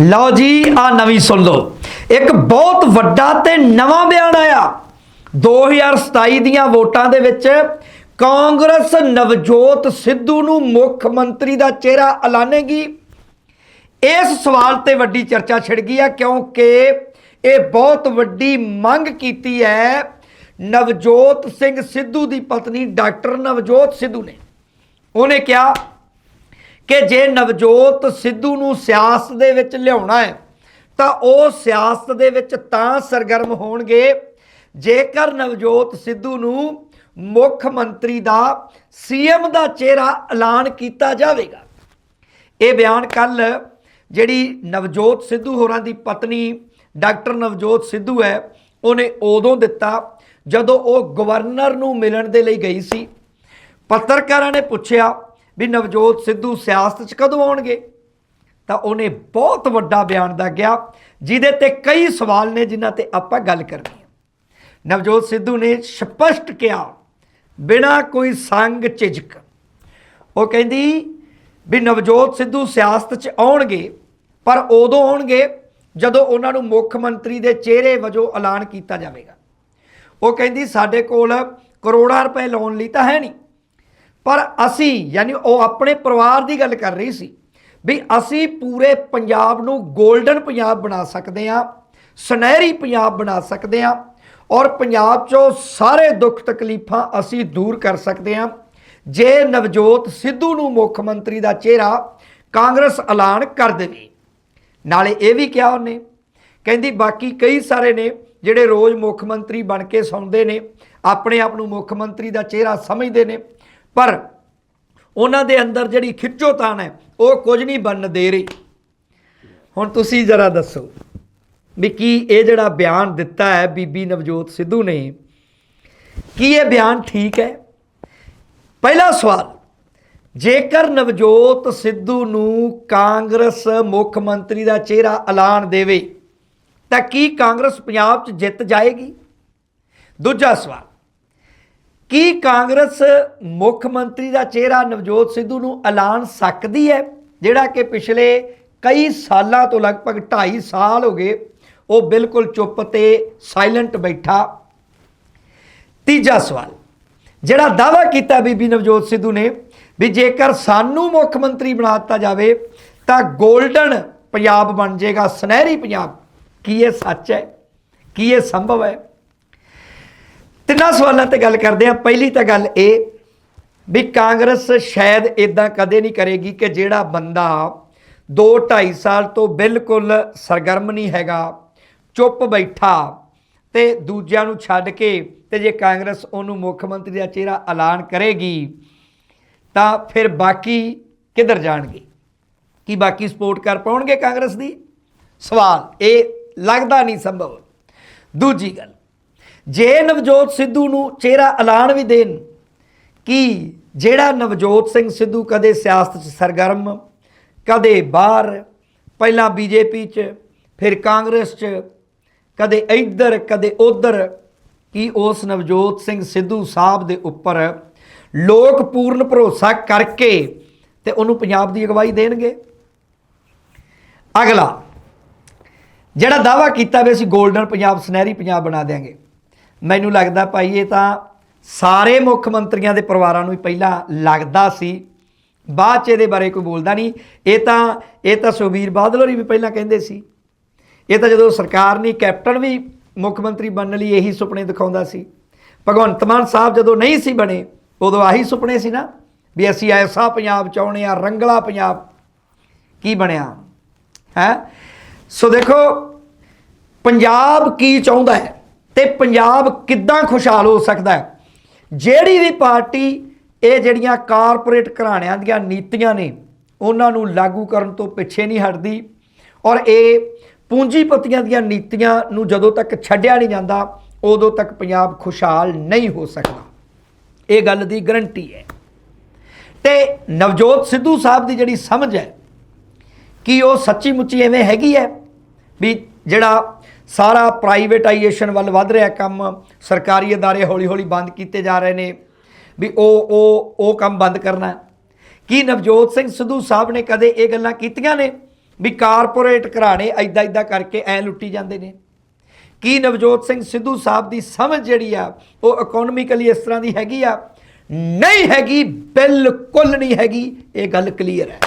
ਲਓ ਜੀ, ਆ ਨਵੀਂ ਸੁਣ ਲਓ। ਇੱਕ ਬਹੁਤ ਵੱਡਾ ਤੇ ਨਵਾਂ ਬਿਆਨ ਆਇਆ। 2027 ਦੀਆਂ ਵੋਟਾਂ ਦੇ ਵਿੱਚ ਕਾਂਗਰਸ ਨਵਜੋਤ ਸਿੱਧੂ ਨੂੰ ਮੁੱਖ ਮੰਤਰੀ ਦਾ ਚਿਹਰਾ ਐਲਾਨੇਗੀ। ਇਸ ਸਵਾਲ ਤੇ ਵੱਡੀ ਚਰਚਾ ਛਿੜ ਗਈ ਹੈ, ਕਿਉਂਕਿ ਇਹ ਬਹੁਤ ਵੱਡੀ ਮੰਗ ਕੀਤੀ ਹੈ ਨਵਜੋਤ ਸਿੰਘ ਸਿੱਧੂ ਦੀ ਪਤਨੀ ਡਾਕਟਰ ਨਵਜੋਤ ਸਿੱਧੂ ਨੇ। ਉਹਨੇ ਕਿਹਾ ਕਿ ਜੇ ਨਵਜੋਤ ਸਿੱਧੂ ਨੂੰ ਸਿਆਸਤ ਦੇ ਵਿੱਚ ਲਿਆਉਣਾ ਹੈ, ਤਾਂ ਉਹ ਸਿਆਸਤ ਦੇ ਵਿੱਚ ਤਾਂ ਸਰਗਰਮ ਹੋਣਗੇ ਜੇਕਰ ਨਵਜੋਤ ਸਿੱਧੂ ਨੂੰ ਮੁੱਖ ਮੰਤਰੀ ਦਾ ਸੀਐਮ ਦਾ ਚਿਹਰਾ ਐਲਾਨ ਕੀਤਾ ਜਾਵੇਗਾ। ਇਹ ਬਿਆਨ ਕੱਲ ਜਿਹੜੀ ਨਵਜੋਤ ਸਿੱਧੂ ਹੋਰਾਂ ਦੀ ਪਤਨੀ ਡਾਕਟਰ ਨਵਜੋਤ ਸਿੱਧੂ ਹੈ, ਉਹਨੇ ਉਦੋਂ ਦਿੱਤਾ ਜਦੋਂ ਉਹ ਗਵਰਨਰ ਨੂੰ ਮਿਲਣ ਦੇ ਲਈ ਗਈ ਸੀ। ਪੱਤਰਕਾਰਾਂ ਨੇ ਪੁੱਛਿਆ ਵੀ ਨਵਜੋਤ ਸਿੱਧੂ ਸਿਆਸਤ 'ਚ ਕਦੋਂ ਆਉਣਗੇ? ਤਾਂ ਉਹਨੇ ਬਹੁਤ ਵੱਡਾ ਬਿਆਨ ਦਾ ਗਿਆ ਜਿਹਦੇ ਤੇ ਕਈ ਸਵਾਲ ਨੇ ਜਿਨ੍ਹਾਂ ਤੇ ਆਪਾਂ ਗੱਲ ਕਰਨੀ ਹੈ। ਨਵਜੋਤ ਸਿੱਧੂ ਨੇ ਸਪਸ਼ਟ ਕਿਹਾ, ਬਿਨਾਂ ਕੋਈ ਸੰਗ ਝਿਜਕ। ਉਹ ਕਹਿੰਦੀ ਵੀ ਨਵਜੋਤ ਸਿੱਧੂ ਸਿਆਸਤ 'ਚ ਆਉਣਗੇ, ਪਰ ਉਦੋਂ ਆਉਣਗੇ ਜਦੋਂ ਉਹਨਾਂ ਨੂੰ ਮੁੱਖ ਮੰਤਰੀ ਦੇ ਚਿਹਰੇ ਵਜੋਂ ਐਲਾਨ ਕੀਤਾ ਜਾਵੇਗਾ। ਉਹ ਕਹਿੰਦੀ, ਸਾਡੇ ਕੋਲ ਕਰੋੜਾਂ ਰੁਪਏ ਲਾਉਣ ਲਈ ਤਾਂ ਹੈ ਨਹੀਂ। ਪਰ ਅਸੀਂ, ਯਾਨੀ ਉਹ ਆਪਣੇ ਪਰਿਵਾਰ ਦੀ ਗੱਲ ਕਰ ਰਹੀ ਸੀ, ਵੀ ਅਸੀਂ ਪੂਰੇ ਪੰਜਾਬ ਨੂੰ 골ਡਨ ਪੰਜਾਬ ਬਣਾ ਸਕਦੇ ਹਾਂ, ਸੁਨਹਿਰੀ ਪੰਜਾਬ ਬਣਾ ਸਕਦੇ ਹਾਂ ਔਰ ਪੰਜਾਬ 'ਚੋਂ ਸਾਰੇ ਦੁੱਖ ਤਕਲੀਫਾਂ ਅਸੀਂ ਦੂਰ ਕਰ ਸਕਦੇ ਹਾਂ। ਜੇ ਨਵਜੋਤ ਸਿੱਧੂ ਨੂੰ ਮੁੱਖ ਮੰਤਰੀ ਦਾ ਚਿਹਰਾ ਕਾਂਗਰਸ ਐਲਾਨ ਕਰ ਦੇਵੇ। ਨਾਲੇ ਇਹ ਵੀ ਕਿਹਾ ਉਹਨੇ, ਕਹਿੰਦੀ ਬਾਕੀ ਕਈ ਸਾਰੇ ਨੇ ਜਿਹੜੇ ਰੋਜ਼ ਮੁੱਖ ਮੰਤਰੀ ਬਣ ਕੇ ਸੌਂਦੇ ਨੇ, ਆਪਣੇ ਆਪ ਨੂੰ ਮੁੱਖ ਮੰਤਰੀ ਦਾ ਚਿਹਰਾ ਸਮਝਦੇ ਨੇ ਪਰ ਉਹਨਾਂ ਦੇ ਅੰਦਰ ਜਿਹੜੀ ਖਿੱਚੋਤਾਣ ਹੈ, ਉਹ ਕੁਝ ਨਹੀਂ ਬਣਨ ਦੇ ਰਹੀ। ਹੁਣ ਤੁਸੀਂ ਜਰਾ ਦੱਸੋ ਵੀ ਕੀ ਇਹ ਜਿਹੜਾ ਬਿਆਨ ਦਿੱਤਾ ਹੈ, ਬੀਬੀ ਨਵਜੋਤ ਸਿੱਧੂ ਨੇ, ਕੀ ਇਹ ਬਿਆਨ ਠੀਕ ਹੈ? ਪਹਿਲਾ ਸਵਾਲ, ਜੇਕਰ ਨਵਜੋਤ ਸਿੱਧੂ ਨੂੰ ਕਾਂਗਰਸ ਮੁੱਖ ਮੰਤਰੀ ਦਾ ਚਿਹਰਾ ਐਲਾਨ ਦੇਵੇ, ਤਾਂ ਕੀ ਕਾਂਗਰਸ ਪੰਜਾਬ 'ਚ ਜਿੱਤ ਜਾਏਗੀ? ਦੂਜਾ ਸਵਾਲ ਕੀ ਕਾਂਗਰਸ ਮੁੱਖ ਮੰਤਰੀ ਦਾ ਚਿਹਰਾ ਨਵਜੋਤ ਸਿੱਧੂ ਨੂੰ ਐਲਾਨ ਸਕਦੀ ਹੈ? ਜਿਹੜਾ ਕਿ ਪਿਛਲੇ ਕਈ ਸਾਲਾਂ ਤੋਂ ਲਗਭਗ 2.5 ਸਾਲ ਹੋ ਗਏ, ਉਹ ਬਿਲਕੁਲ ਚੁੱਪ ਤੇ ਸਾਇਲੈਂਟ ਬੈਠਾ। ਤੀਜਾ ਸਵਾਲ, ਜਿਹੜਾ ਦਾਵਾ ਕੀਤਾ ਬੀਬੀ ਨਵਜੋਤ ਸਿੱਧੂ ਨੇ ਵੀ ਜੇਕਰ ਸਾਨੂੰ ਮੁੱਖ ਮੰਤਰੀ ਬਣਾ ਦਿੱਤਾ ਜਾਵੇ, ਤਾਂ 골ਡਨ ਪੰਜਾਬ ਬਣ ਜਾਏਗਾ ਸੁਨਹਿਰੀ ਪੰਜਾਬ। ਕੀ ਇਹ ਸੱਚ ਹੈ? ਕੀ ਇਹ ਸੰਭਵ ਹੈ? ਤਿੰਨਾਂ ਸਵਾਲਾਂ ਤੇ ਗੱਲ ਕਰਦੇ ਹਾਂ। ਪਹਿਲੀ ਤਾਂ ਗੱਲ ਇਹ ਵੀ ਕਾਂਗਰਸ ਸ਼ਾਇਦ ਇਦਾਂ ਕਦੇ ਨਹੀਂ ਕਰੇਗੀ ਕਿ ਜਿਹੜਾ ਬੰਦਾ 2 2.5 ਸਾਲ ਤੋਂ ਬਿਲਕੁਲ ਸਰਗਰਮ ਨਹੀਂ ਹੈਗਾ, ਚੁੱਪ ਬੈਠਾ ਤੇ ਦੂਜਿਆਂ ਨੂੰ ਛੱਡ ਕੇ ਤੇ ਜੇ ਕਾਂਗਰਸ ਉਹਨੂੰ ਮੁੱਖ ਮੰਤਰੀ ਦਾ ਚਿਹਰਾ ਐਲਾਨ ਕਰੇਗੀ, ਤਾਂ ਫਿਰ ਬਾਕੀ ਕਿੱਧਰ ਜਾਣਗੇ? ਕੀ ਬਾਕੀ ਸਪੋਰਟ ਕਰ ਪਾਉਣਗੇ ਕਾਂਗਰਸ ਦੀ? ਸਵਾਲ, ਇਹ ਲੱਗਦਾ ਨਹੀਂ ਸੰਭਵ। ਦੂਜੀ ਗੱਲ ਜੇ ਨਵਜੋਤ ਸਿੱਧੂ ਨੂੰ ਚਿਹਰਾ ਐਲਾਨ ਵੀ ਦੇਣ, ਕਿ ਜਿਹੜਾ ਨਵਜੋਤ ਸਿੰਘ ਸਿੱਧੂ ਕਦੇ ਸਿਆਸਤ 'ਚ ਸਰਗਰਮ, ਕਦੇ ਬਾਹਰ, ਪਹਿਲਾਂ ਬੀਜੇਪੀ 'ਚ, ਫਿਰ ਕਾਂਗਰਸ 'ਚ, ਕਦੇ ਇੱਧਰ, ਕਦੇ ਉੱਧਰ, ਕੀ ਉਸ ਨਵਜੋਤ ਸਿੰਘ ਸਿੱਧੂ ਸਾਹਿਬ ਦੇ ਉੱਪਰ ਲੋਕ ਪੂਰਨ ਭਰੋਸਾ ਕਰਕੇ ਤੇ ਉਹਨੂੰ ਪੰਜਾਬ ਦੀ ਅਗਵਾਈ ਦੇਣਗੇ? ਅਗਲਾ, ਜਿਹੜਾ ਦਾਵਾ ਕੀਤਾ ਵੀ ਅਸੀਂ 골ਡਨ ਪੰਜਾਬ, ਸੁਨਹਿਰੀ ਪੰਜਾਬ ਬਣਾ ਦੇਾਂਗੇ ਮੈਨੂੰ ਲੱਗਦਾ ਭਾਈ ਇਹ ਤਾਂ ਸਾਰੇ ਮੁੱਖ ਮੰਤਰੀਆਂ ਦੇ ਪਰਿਵਾਰਾਂ ਨੂੰ ਹੀ ਪਹਿਲਾਂ ਲੱਗਦਾ ਸੀ। ਬਾਅਦ ਚ ਇਹਦੇ ਬਾਰੇ ਕੋਈ ਬੋਲਦਾ ਨਹੀਂ। ਇਹ ਤਾਂ ਇਹ ਤਾਂ ਸੁਖਬੀਰ ਬਾਦਲ ਹੋਰੀ ਵੀ ਪਹਿਲਾਂ ਕਹਿੰਦੇ ਸੀ। ਇਹ ਤਾਂ ਜਦੋਂ ਸਰਕਾਰ ਨਹੀਂ ਕੈਪਟਨ ਵੀ ਮੁੱਖ ਮੰਤਰੀ ਬਣਨ ਲਈ ਇਹੀ ਸੁਪਨੇ ਦਿਖਾਉਂਦਾ ਸੀ। ਭਗਵੰਤ ਮਾਨ ਸਾਹਿਬ ਜਦੋਂ ਨਹੀਂ ਸੀ ਬਣੇ, ਉਦੋਂ ਆਹੀ ਸੁਪਨੇ ਸੀ ਨਾ ਵੀ ਅਸੀਂ ਐਸਾ ਪੰਜਾਬ ਚਾਹੁੰਦੇ ਆ ਰੰਗਲਾ ਪੰਜਾਬ ਕੀ ਬਣਿਆ? ਹੈ? ਸੋ ਦੇਖੋ, ਪੰਜਾਬ ਕੀ ਚਾਹੁੰਦਾ ਹੈ? ਤੇ ਪੰਜਾਬ ਕਿੱਦਾਂ ਖੁਸ਼ਹਾਲ ਹੋ ਸਕਦਾ ਹੈ? ਜਿਹੜੀ ਵੀ ਪਾਰਟੀ, ਇਹ ਜਿਹੜੀਆਂ ਕਾਰਪੋਰੇਟ ਘਰਾਣਿਆਂ ਦੀਆਂ ਨੀਤੀਆਂ ਨੇ, ਉਹਨਾਂ ਨੂੰ ਲਾਗੂ ਕਰਨ ਤੋਂ ਪਿੱਛੇ ਨਹੀਂ ਹਟਦੀ ਔਰ ਇਹ ਪੂੰਜੀਪਤੀਆਂ ਦੀਆਂ ਨੀਤੀਆਂ ਨੂੰ ਜਦੋਂ ਤੱਕ ਛੱਡਿਆ ਨਹੀਂ ਜਾਂਦਾ, ਉਦੋਂ ਤੱਕ ਪੰਜਾਬ ਖੁਸ਼ਹਾਲ ਨਹੀਂ ਹੋ ਸਕਦਾ। ਇਹ ਗੱਲ ਦੀ ਗਰੰਟੀ ਹੈ। ਤੇ ਨਵਜੋਤ ਸਿੱਧੂ ਸਾਹਿਬ ਦੀ ਜਿਹੜੀ ਸਮਝ ਹੈ, ਕਿ ਉਹ ਸੱਚੀ ਮੁੱਚੀ ਐਵੇਂ ਹੈਗੀ ਹੈ? ਵੀ ਜਿਹੜਾ ਸਾਰਾ ਪ੍ਰਾਈਵੇਟਾਈਜੇਸ਼ਨ ਵੱਲ ਵੱਧ ਰਿਹਾ ਕੰਮ ਸਰਕਾਰੀ ادارے ਹੌਲੀ-ਹੌਲੀ ਬੰਦ ਕੀਤੇ ਜਾ ਰਹੇ ਨੇ ਵੀ ਉਹ ਉਹ ਉਹ ਕੰਮ ਬੰਦ ਕਰਨਾ ਹੈ। ਕੀ ਨਵਜੋਤ ਸਿੰਘ ਸਿੱਧੂ ਸਾਹਿਬ ਨੇ ਕਦੇ ਇਹ ਗੱਲਾਂ ਕੀਤੀਆਂ ਨੇ ਵੀ ਕਾਰਪੋਰੇਟ ਘਰਾਣੇ ਐਦਾਂ ਐਦਾਂ ਕਰਕੇ ਐ ਲੁੱਟੀ ਜਾਂਦੇ ਨੇ ਕੀ ਨਵਜੋਤ ਸਿੰਘ ਸਿੱਧੂ ਸਾਹਿਬ ਦੀ ਸਮਝ ਜਿਹੜੀ ਆ ਉਹ ਇਕਨੋਮਿਕਲੀ ਇਸ ਤਰ੍ਹਾਂ ਦੀ ਹੈਗੀ ਆ ਨਹੀਂ ਹੈਗੀ ਬਿਲਕੁਲ ਨਹੀਂ ਹੈਗੀ ਇਹ ਗੱਲ ਕਲੀਅਰ ਹੈ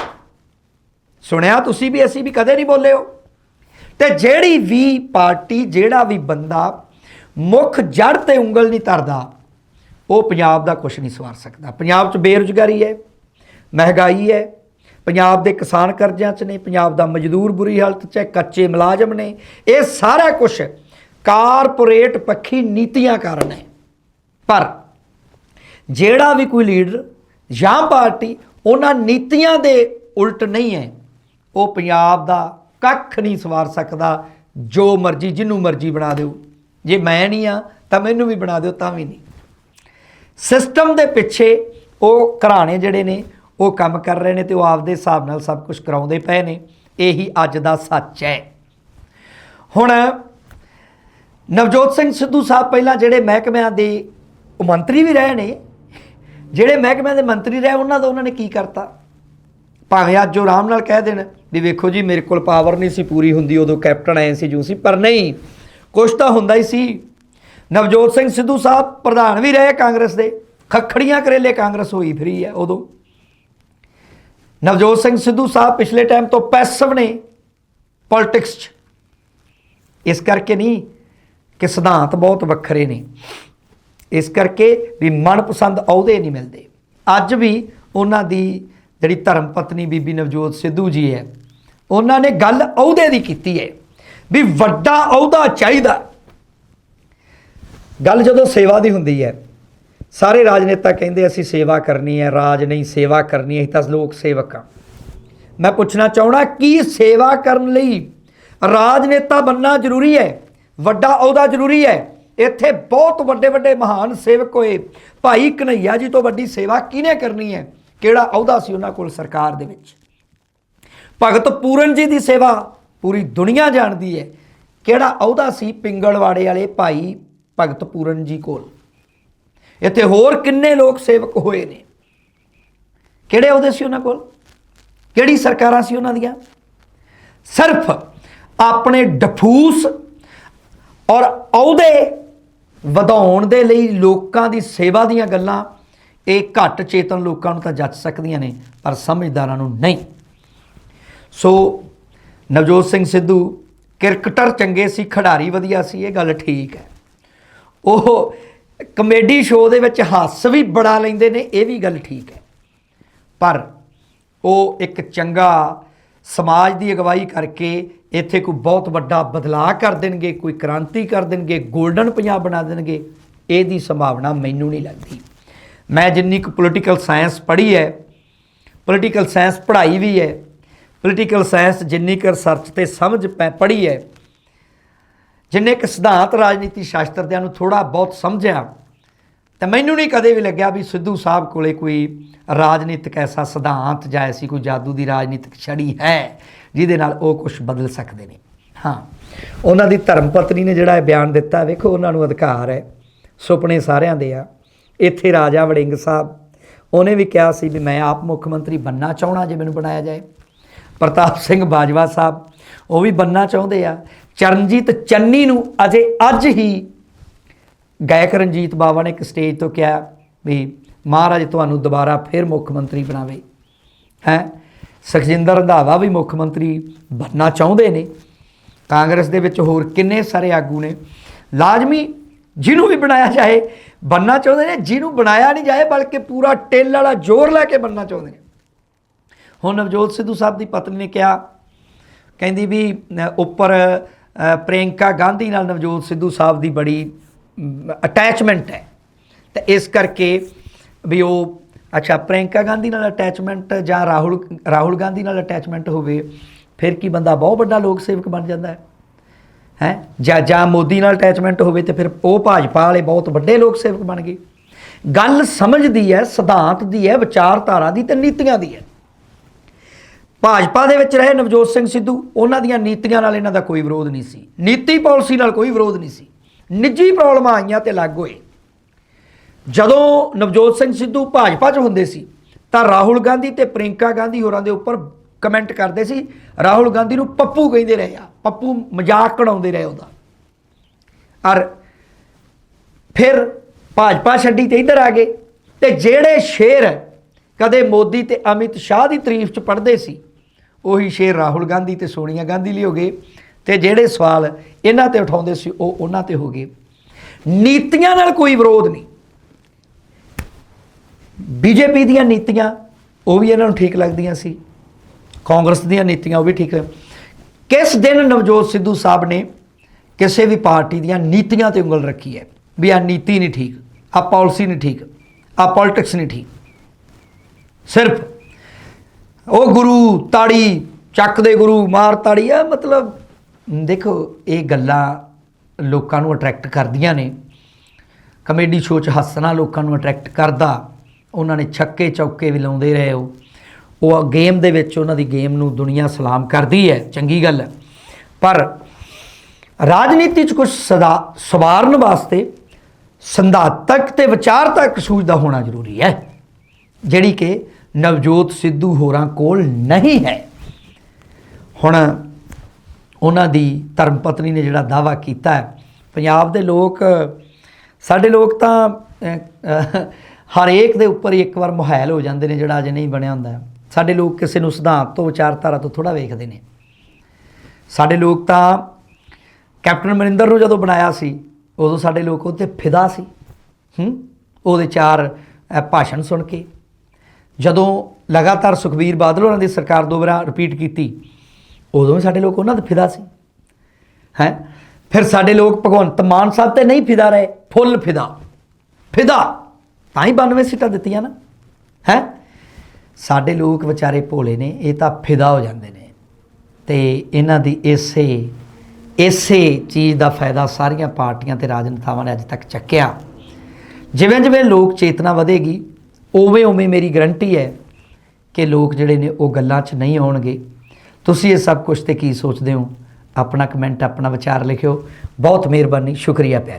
ਸੁਣਿਆ ਤੁਸੀਂ ਵੀ ਅਸੀਂ ਵੀ ਕਦੇ ਨਹੀਂ ਬੋਲੇ ਹੋ ਤੇ ਜਿਹੜੀ ਵੀ ਪਾਰਟੀ, ਜਿਹੜਾ ਵੀ ਬੰਦਾ ਮੁੱਖ ਜੜ ਤੇ ਉਂਗਲ ਨਹੀਂ ਧਰਦਾ, ਉਹ ਪੰਜਾਬ ਦਾ ਕੁਝ ਨਹੀਂ ਸਵਾਰ ਸਕਦਾ। ਪੰਜਾਬ 'ਚ ਬੇਰੁਜ਼ਗਾਰੀ ਹੈ, ਮਹਿੰਗਾਈ ਹੈ, ਪੰਜਾਬ ਦੇ ਕਿਸਾਨ ਕਰਜ਼ਿਆਂ 'ਚ ਨੇ, ਪੰਜਾਬ ਦਾ ਮਜ਼ਦੂਰ ਬੁਰੀ ਹਾਲਤ 'ਚ ਹੈ, ਕੱਚੇ ਮੁਲਾਜ਼ਮ ਨੇ, ਇਹ ਸਾਰਾ ਕੁਝ ਕਾਰਪੋਰੇਟ ਪੱਖੀ ਨੀਤੀਆਂ ਕਾਰਨ ਹੈ। ਪਰ ਜਿਹੜਾ ਵੀ ਕੋਈ ਲੀਡਰ ਜਾਂ ਪਾਰਟੀ, ਉਹਨਾਂ ਨੀਤੀਆਂ ਦੇ ਉਲਟ ਨਹੀਂ ਹੈ, ਉਹ ਪੰਜਾਬ ਦਾ ਕੱਖ ਨਹੀਂ ਸਵਾਰ ਸਕਦਾ, ਜੋ ਮਰਜ਼ੀ ਜਿਹਨੂੰ ਮਰਜ਼ੀ ਬਣਾ ਦਿਓ। ਜੇ ਮੈਂ ਨਹੀਂ ਆ, ਤਾਂ ਮੈਨੂੰ ਵੀ ਬਣਾ ਦਿਓ, ਤਾਂ ਵੀ ਨਹੀਂ। ਸਿਸਟਮ ਦੇ ਪਿੱਛੇ ਉਹ ਘਰਾਣੇ ਜਿਹੜੇ ਨੇ, ਉਹ ਕੰਮ ਕਰ ਰਹੇ ਨੇ ਤੇ ਉਹ ਆਪਦੇ ਹਿਸਾਬ ਨਾਲ ਸਭ ਕੁਝ ਕਰਾਉਂਦੇ ਪਏ ਨੇ। ਇਹੀ ਅੱਜ ਦਾ ਸੱਚ ਹੈ। ਹੁਣ ਨਵਜੋਤ ਸਿੰਘ ਸਿੱਧੂ ਸਾਹਿਬ ਪਹਿਲਾਂ ਜਿਹੜੇ ਮਹਿਕਮਿਆਂ ਦੇ ਮੰਤਰੀ ਵੀ ਰਹੇ ਨੇ, ਜਿਹੜੇ ਮਹਿਕਮਿਆਂ ਦੇ ਮੰਤਰੀ ਰਹੇ, ਉਹਨਾਂ ਦਾ ਉਹਨਾਂ ਨੇ ਕੀ ਕਰਤਾ? ਭਾਵੇਂ ਅੱਜ ਉਹ ਆਰਾਮ ਨਾਲ ਕਹਿ ਦੇਣ ਵੀ ਵੇਖੋ ਜੀ, ਮੇਰੇ ਕੋਲ ਪਾਵਰ ਨਹੀਂ ਸੀ, ਪੂਰੀ ਹੁੰਦੀ ਉਦੋਂ ਕੈਪਟਨ ਆਏ ਸੀ ਜੂ ਸੀ ਪਰ ਨਹੀਂ, ਕੁਛ ਤਾਂ ਹੁੰਦਾ ਹੀ ਸੀ। ਨਵਜੋਤ ਸਿੰਘ ਸਿੱਧੂ ਸਾਹਿਬ ਪ੍ਰਧਾਨ ਵੀ ਰਹੇ ਕਾਂਗਰਸ ਦੇ। ਖੱਖੜੀਆਂ ਕਰੇਲੇ ਕਾਂਗਰਸ ਹੋਈ ਫਰੀ ਹੈ ਉਦੋਂ। ਨਵਜੋਤ ਸਿੰਘ ਸਿੱਧੂ ਸਾਹਿਬ ਪਿਛਲੇ ਟਾਈਮ ਤੋਂ ਪੈਸਿਵ ਨੇ ਪੋਲਿਟਿਕਸ 'ਚ। ਇਸ ਕਰਕੇ ਨਹੀਂ ਕਿ ਸਿਧਾਂਤ ਬਹੁਤ ਵੱਖਰੇ ਨੇ। ਇਸ ਕਰਕੇ ਵੀ ਮਨਪਸੰਦ ਅਹੁਦੇ ਨਹੀਂ ਮਿਲਦੇ। ਅੱਜ ਵੀ ਉਹਨਾਂ ਦੀ ਜਿਹੜੀ ਧਰਮ ਪਤਨੀ ਬੀਬੀ ਨਵਜੋਤ ਸਿੱਧੂ ਜੀ ਹੈ, ਉਹਨਾਂ ਨੇ ਗੱਲ ਅਹੁਦੇ ਦੀ ਕੀਤੀ ਹੈ ਵੀ ਵੱਡਾ ਅਹੁਦਾ ਚਾਹੀਦਾ। ਗੱਲ ਜਦੋਂ ਸੇਵਾ ਦੀ ਹੁੰਦੀ ਹੈ, ਸਾਰੇ ਰਾਜਨੇਤਾ ਕਹਿੰਦੇ ਅਸੀਂ ਸੇਵਾ ਕਰਨੀ ਹੈ, ਰਾਜ ਨਹੀਂ, ਸੇਵਾ ਕਰਨੀ ਹੈ, ਅਸੀਂ ਤਾਂ ਲੋਕ ਸੇਵਕ ਹਾਂ। ਮੈਂ ਪੁੱਛਣਾ ਚਾਹਣਾ ਕੀ ਸੇਵਾ ਕਰਨ ਲਈ ਰਾਜਨੇਤਾ ਬੰਨਾ ਜ਼ਰੂਰੀ ਹੈ, ਵੱਡਾ ਅਹੁਦਾ ਜ਼ਰੂਰੀ ਹੈ? ਇੱਥੇ ਬਹੁਤ ਵੱਡੇ ਵੱਡੇ ਮਹਾਨ ਸੇਵਕ ਹੋਏ। ਭਾਈ ਕਨਈਆ ਜੀ ਤੋਂ ਵੱਡੀ ਸੇਵਾ ਕਿਹਨੇ ਕਰਨੀ ਹੈ? ਕਿਹੜਾ ਅਹੁਦਾ ਸੀ ਉਹਨਾਂ ਕੋਲ ਸਰਕਾਰ ਦੇ ਵਿੱਚ? ਭਗਤ ਪੂਰਨ ਜੀ ਦੀ ਸੇਵਾ ਪੂਰੀ ਦੁਨੀਆ ਜਾਣਦੀ ਹੈ। ਕਿਹੜਾ ਅਹੁਦਾ ਸੀ ਪਿੰਗਲਵਾੜੇ ਵਾਲੇ ਭਾਈ ਭਗਤ ਪੂਰਨ ਜੀ ਕੋਲ? ਇੱਥੇ ਹੋਰ ਕਿੰਨੇ ਲੋਕ ਸੇਵਕ ਹੋਏ ਨੇ? ਕਿਹੜੇ ਅਹੁਦੇ ਸੀ ਉਹਨਾਂ ਕੋਲ? ਕਿਹੜੀ ਸਰਕਾਰਾਂ ਸੀ ਉਹਨਾਂ ਦੀਆਂ? ਸਿਰਫ ਆਪਣੇ ਡਫੂਸ ਔਰ ਅਹੁਦੇ ਵਧਾਉਣ ਦੇ ਲਈ ਲੋਕਾਂ ਦੀ ਸੇਵਾ ਦੀਆਂ ਗੱਲਾਂ ਇਹ ਘੱਟ ਚੇਤਨ ਲੋਕਾਂ ਨੂੰ ਤਾਂ ਜੱਚ ਸਕਦੀਆਂ ਨੇ, ਪਰ ਸਮਝਦਾਰਾਂ ਨੂੰ ਨਹੀਂ। ਸੋ ਨਵਜੋਤ ਸਿੰਘ ਸਿੱਧੂ ਕ੍ਰਿਕਟਰ ਚੰਗੇ ਸੀ, ਖਿਡਾਰੀ ਵਧੀਆ ਸੀ, ਇਹ ਗੱਲ ਠੀਕ ਹੈ। ਉਹ ਕਮੇਡੀ ਸ਼ੋਅ ਦੇ ਵਿੱਚ ਹਾਸ ਵੀ ਬੜਾ ਲੈਂਦੇ ਨੇ, ਇਹ ਵੀ ਗੱਲ ਠੀਕ ਹੈ। ਪਰ ਉਹ ਇੱਕ ਚੰਗਾ ਸਮਾਜ ਦੀ ਅਗਵਾਈ ਕਰਕੇ ਇੱਥੇ ਕੋਈ ਬਹੁਤ ਵੱਡਾ ਬਦਲਾਅ ਕਰ ਦੇਣਗੇ, ਕੋਈ ਕ੍ਰਾਂਤੀ ਕਰ ਦੇਣਗੇ 골ਡਨ ਪੰਜਾਬ ਬਣਾ ਦੇਣਗੇ, ਇਹਦੀ ਸੰਭਾਵਨਾ ਮੈਨੂੰ ਨਹੀਂ ਲੱਗਦੀ। ਮੈਂ ਜਿੰਨੀ ਕੁ ਪੋਲੀਟੀਕਲ ਸਾਇੰਸ ਪੜ੍ਹੀ ਹੈ ਪੋਲੀਟੀਕਲ ਸਾਇੰਸ ਪੜ੍ਹਾਈ ਵੀ ਹੈ ਪੋਲੀਟੀਕਲ ਸਾਇੰਸ ਜਿੰਨੀ ਕੁ ਰਿਸਰਚ ਤੇ ਸਮਝ ਪੈ ਪੜ੍ਹੀ ਹੈ, ਜਿੰਨੇ ਕੁ ਸਿਧਾਂਤ ਰਾਜਨੀਤੀ ਸ਼ਾਸਤਰ ਦਿਆਂ ਨੂੰ ਥੋੜਾ ਬਹੁਤ ਸਮਝਿਆ, ਤਾਂ ਮੈਨੂੰ ਨਹੀਂ ਕਦੇ ਵੀ ਲੱਗਿਆ ਵੀ ਸਿੱਧੂ ਸਾਹਿਬ ਕੋਲੇ ਕੋਈ ਰਾਜਨੀਤਿਕ ਐਸਾ ਸਿਧਾਂਤ ਜਾਂ ਐਸੀ ਕੋਈ ਜਾਦੂ ਦੀ ਰਾਜਨੀਤਿਕ ਛੜੀ ਹੈ, ਜਿਹਦੇ ਨਾਲ ਉਹ ਕੁਝ ਬਦਲ ਸਕਦੇ ਨੇ। ਹਾਂ, ਉਹਨਾਂ ਦੀ ਧਰਮ ਪਤਨੀ ਨੇ ਜਿਹੜਾ ਇਹ ਬਿਆਨ ਦਿੱਤਾ, ਵੇਖੋ ਉਹਨਾਂ ਨੂੰ ਅਧਿਕਾਰ ਹੈ, ਸੁਪਨੇ ਸਾਰਿਆਂ ਦੇ ਆ। ਇੱਥੇ ਰਾਜਾ ਵੜਿੰਗ ਸਾਹਿਬ। ਉਹਨੇ ਵੀ ਕਿਹਾ ਸੀ ਵੀ ਮੈਂ ਆਪ ਮੁੱਖ ਮੰਤਰੀ ਬੰਨਾ ਚਾਹਣਾ ਜੇ ਮੈਨੂੰ ਬਣਾਇਆ ਜਾਏ। ਪ੍ਰਤਾਪ ਸਿੰਘ ਬਾਜਵਾ ਸਾਹਿਬ, ਉਹ ਵੀ ਬੰਨਾ ਚਾਹੁੰਦੇ ਆ। ਚਰਨਜੀਤ ਚੰਨੀ ਨੂੰ ਅਜੇ ਅੱਜ ਹੀ ਗਾਇਕ ਰਣਜੀਤ ਬਾਵਾ ਨੇ ਇੱਕ ਸਟੇਜ ਤੋਂ ਕਿਹਾ ਵੀ ਮਹਾਰਾਜ ਤੁਹਾਨੂੰ ਦੁਬਾਰਾ ਫਿਰ ਮੁੱਖ ਮੰਤਰੀ ਬਣਾਵੇ। ਹੈ? ਸੁਖਜਿੰਦਰ ਰੰਧਾਵਾ ਵੀ ਮੁੱਖ ਮੰਤਰੀ ਬਣਨਾ ਚਾਹੁੰਦੇ ਨੇ। ਕਾਂਗਰਸ ਦੇ ਵਿੱਚ ਹੋਰ ਕਿੰਨੇ ਸਾਰੇ ਆਗੂ ਨੇ। ਲਾਜ਼ਮੀ ਜਿਹਨੂੰ ਵੀ ਬਣਾਇਆ ਜਾਏ ਬਣਨਾ ਚਾਹੁੰਦੇ ਨੇ ਜਿਹਨੂੰ ਬਣਾਇਆ ਨਹੀਂ ਜਾਏ ਬਲਕਿ ਪੂਰਾ ਟਿੱਲ ਵਾਲਾ ਜ਼ੋਰ ਲੈ ਕੇ ਬਣਨਾ ਚਾਹੁੰਦੇ ਨੇ। ਹੁਣ ਨਵਜੋਤ ਸਿੱਧੂ ਸਾਹਿਬ ਦੀ ਪਤਨੀ ਨੇ ਕਿਹਾ ਕਹਿੰਦੀ ਵੀ ਉੱਪਰ ਅ, ਗਾਂਧੀ ਨਾਲ ਨਵਜੋਤ ਸਿੱਧੂ ਸਾਹਿਬ ਦੀ ਬੜੀ ਅਟੈਚਮੈਂਟ ਹੈ। ਤੇ ਇਸ ਕਰਕੇ ਵੀ ਉਹ ਅੱਛਾ ਪ੍ਰਿਯੰਕਾ ਗਾਂਧੀ ਨਾਲ ਅਟੈਚਮੈਂਟ ਜਾਂ ਰਾਹੁਲ ਰਾਹੁਲ ਗਾਂਧੀ ਨਾਲ ਅਟੈਚਮੈਂਟ ਹੋਵੇ ਫਿਰ ਕੀ ਬੰਦਾ ਬਹੁਤ ਵੱਡਾ ਲੋਕ ਸੇਵਕ ਬਣ ਜਾਂਦਾ ਹੈ। ਹੈ? ਜਾਂ ਜਾਂ ਮੋਦੀ ਨਾਲ ਅਟੈਚਮੈਂਟ ਹੋਵੇ ਤੇ ਫਿਰ ਉਹ ਭਾਜਪਾ ਵਾਲੇ ਬਹੁਤ ਵੱਡੇ ਲੋਕ ਸੇਵਕ ਬਣ ਗਏ। ਗੱਲ ਸਮਝਦੀ ਹੈ, ਸਿਧਾਂਤ ਦੀ ਹੈ, ਵਿਚਾਰਧਾਰਾ ਦੀ ਤੇ ਨੀਤੀਆਂ ਦੀ ਹੈ। ਭਾਜਪਾ ਦੇ ਵਿੱਚ ਰਹੇ ਨਵਜੋਤ ਸਿੰਘ ਸਿੱਧੂ, ਉਹਨਾਂ ਦੀਆਂ ਨੀਤੀਆਂ ਨਾਲ ਇਹਨਾਂ ਦਾ ਕੋਈ ਵਿਰੋਧ ਨਹੀਂ ਸੀ। ਨੀਤੀ ਪਾਲਿਸੀ ਨਾਲ ਕੋਈ ਵਿਰੋਧ ਨਹੀਂ ਸੀ। ਨਿੱਜੀ ਪ੍ਰੋਬਲਮਾਂ ਆਈਆਂ ਤੇ ਲੱਗ ਹੋਏ ਜਦੋਂ ਨਵਜੋਤ ਸਿੰਘ ਸਿੱਧੂ ਭਾਜਪਾ 'ਚ ਹੁੰਦੇ ਸੀ, ਤਾਂ ਰਾਹੁਲ ਗਾਂਧੀ ਤੇ ਪ੍ਰਿੰਕਾ ਗਾਂਧੀ ਹੋਰਾਂ ਦੇ ਉੱਪਰ ਕਮੈਂਟ ਕਰਦੇ ਸੀ, ਰਾਹੁਲ ਗਾਂਧੀ ਨੂੰ ਪੱਪੂ ਕਹਿੰਦੇ ਰਹੇ ਆ, ਪੱਪੂ ਮਜ਼ਾਕ ਕਢਾਉਂਦੇ ਰਹੇ ਉਹਦਾ। ਔਰ ਫਿਰ ਭਾਜਪਾ ਛੱਡੀ ਤੇ ਇੱਧਰ ਆ ਗਏ, ਤੇ ਜਿਹੜੇ ਸ਼ੇਰ ਕਦੇ ਮੋਦੀ ਤੇ ਅਮਿਤ ਸ਼ਾਹ ਦੀ ਤਾਰੀਫ ਚ ਪੜ੍ਹਦੇ ਸੀ, ਉਹੀ ਸ਼ੇਰ ਰਾਹੁਲ ਗਾਂਧੀ ਤੇ ਸੋਨੀਆ ਗਾਂਧੀ ਲਈ ਹੋ ਗਏ, ਤੇ ਜਿਹੜੇ ਸਵਾਲ ਇਹਨਾਂ ਤੇ ਉਠਾਉਂਦੇ ਸੀ, ਉਹ ਉਹਨਾਂ ਤੇ ਹੋ ਗਏ। ਨੀਤੀਆਂ ਨਾਲ ਕੋਈ ਵਿਰੋਧ ਨਹੀਂ। ਬੀਜੇਪੀ ਦੀਆਂ ਨੀਤੀਆਂ, ਉਹ ਵੀ ਇਹਨਾਂ ਨੂੰ ਠੀਕ ਲੱਗਦੀਆਂ ਸੀ। ਕਾਂਗਰਸ ਦੀਆਂ ਨੀਤੀਆਂ, ਉਹ ਵੀ ਠੀਕ ਕਿਸ ਦਿਨ ਨਵਜੋਤ ਸਿੱਧੂ ਸਾਹਿਬ ਨੇ ਕਿਸੇ ਵੀ ਪਾਰਟੀ ਦੀਆਂ ਨੀਤੀਆਂ ਤੇ ਉਂਗਲ ਰੱਖੀ ਹੈ? ਵੀ ਆ ਨੀਤੀ ਨਹੀਂ ਠੀਕ ਆ ਪਾਲਿਸੀ ਨਹੀਂ ਠੀਕ ਆ ਪੋਲਿਟਿਕਸ ਨਹੀਂ ਠੀਕ। ਸਿਰਫ ਉਹ ਗੁਰੂ ਤਾੜੀ ਚੱਕ ਦੇ ਗੁਰੂ ਮਾਰ ਤਾੜੀ ਆ, ਮਤਲਬ ਦੇਖੋ, ਇਹ ਗੱਲਾਂ ਲੋਕਾਂ ਨੂੰ ਅਟਰੈਕਟ ਕਰਦੀਆਂ ਨੇ। ਕਮੇਡੀ ਸ਼ੋਅ 'ਚ ਹੱਸਣਾ ਲੋਕਾਂ ਨੂੰ ਅਟਰੈਕਟ ਕਰਦਾ। ਉਹਨਾਂ ਨੇ ਛੱਕੇ ਚੌਕੇ ਵੀ ਲਾਉਂਦੇ ਰਹੇ ਉਹ। ਉਹ ਗੇਮ ਦੇ ਵਿੱਚ ਉਹਨਾਂ ਦੀ ਗੇਮ ਨੂੰ ਦੁਨੀਆ ਸਲਾਮ ਕਰਦੀ ਹੈ, ਚੰਗੀ ਗੱਲ ਹੈ। ਪਰ ਰਾਜਨੀਤੀ 'ਚ ਕੁਝ ਸਦਾ ਸਵਾਰਨ ਵਾਸਤੇ ਸੰਧਾਤਕ ਤੇ ਵਿਚਾਰਤਕ ਸੂਝ ਦਾ ਹੋਣਾ ਜ਼ਰੂਰੀ ਹੈ, ਜਿਹੜੀ ਕਿ ਨਵਜੋਤ ਸਿੱਧੂ ਹੋਰਾਂ ਕੋਲ ਨਹੀਂ ਹੈ। ਹੁਣ ਉਹਨਾਂ ਦੀ ਧਰਮ ਪਤਨੀ ਨੇ ਜਿਹੜਾ ਦਾਵਾ ਕੀਤਾ ਹੈ, ਪੰਜਾਬ ਦੇ ਲੋਕ, ਸਾਡੇ ਲੋਕ ਤਾਂ ਹਰੇਕ ਦੇ ਉੱਪਰ ਇੱਕ ਵਾਰ ਮੁਹਾਇਲ ਹੋ ਜਾਂਦੇ ਨੇ ਜਿਹੜਾ ਅਜੇ ਨਹੀਂ ਬਣਿਆ ਹੁੰਦਾ। ਸਾਡੇ ਲੋਕ ਕਿਸੇ ਨੂੰ ਸਿਧਾਂਤ ਤੋਂ ਵਿਚਾਰਧਾਰਾ ਤੋਂ ਥੋੜਾ ਵੇਖਦੇ ਨੇ। ਸਾਡੇ ਲੋਕ ਤਾਂ ਕੈਪਟਨ ਅਮਰਿੰਦਰ ਨੂੰ ਜਦੋਂ ਬਣਾਇਆ ਸੀ, ਉਦੋਂ ਸਾਡੇ ਲੋਕ ਉਹ 'ਤੇ ਫਿਦਾ ਸੀ। ਹੂੰ? ਉਹਦੇ ਚਾਰ ਭਾਸ਼ਣ ਸੁਣ ਕੇ। ਜਦੋਂ ਲਗਾਤਾਰ ਸੁਖਬੀਰ ਬਾਦਲ ਹੋਰਾਂ ਦੀ ਸਰਕਾਰ ਦੋ ਵਾਰ ਰਿਪੀਟ ਕੀਤੀ, ਉਦੋਂ ਵੀ ਸਾਡੇ ਲੋਕ ਉਹਨਾਂ ਤੇ ਫਿਦਾ ਸੀ। ਹੈ? ਫਿਰ ਸਾਡੇ ਲੋਕ ਭਗਵੰਤ ਮਾਨ ਸਾਹਿਬ ਤੇ ਨਹੀਂ ਫਿਦਾ ਰਹੇ, ਫੁੱਲ ਫਿਦਾ। ਫਿਦਾ! ਤਾਂ ਹੀ 92 ਸੀਟਾਂ ਦਿੱਤੀਆਂ ਨਾ। ਹੈ? ਸਾਡੇ ਲੋਕ ਵਿਚਾਰੇ ਭੋਲੇ ਨੇ, ਇਹ ਤਾਂ ਫਿਦਾ ਹੋ ਜਾਂਦੇ ਨੇ। ਤੇ ਇਹਨਾਂ ਦੀ ਇਸੇ ਇਸੇ ਚੀਜ਼ ਦਾ ਫਾਇਦਾ ਸਾਰੀਆਂ ਪਾਰਟੀਆਂ ਤੇ ਰਾਜਨੇਤਾਵਾਂ ਨੇ ਅੱਜ ਤੱਕ ਚੱਕਿਆ। ਜਿਵੇਂ ਜਿਵੇਂ ਲੋਕ ਚੇਤਨਾ ਵਧੇਗੀ, ਉਵੇਂ ਉਵੇਂ ਮੇਰੀ ਗਰੰਟੀ ਹੈ ਕਿ ਲੋਕ ਜਿਹੜੇ ਨੇ ਉਹ ਗੱਲਾਂ 'ਚ ਨਹੀਂ ਆਉਣਗੇ। ਤੁਸੀਂ ਇਹ ਸਭ ਕੁਝ ਤੇ ਕੀ ਸੋਚਦੇ ਹੋ? ਆਪਣਾ ਕਮੈਂਟ ਆਪਣਾ ਵਿਚਾਰ ਲਿਖਿਓ। ਬਹੁਤ ਮਿਹਰਬਾਨੀ, ਸ਼ੁਕਰੀਆ ਪਿਆਰੇ।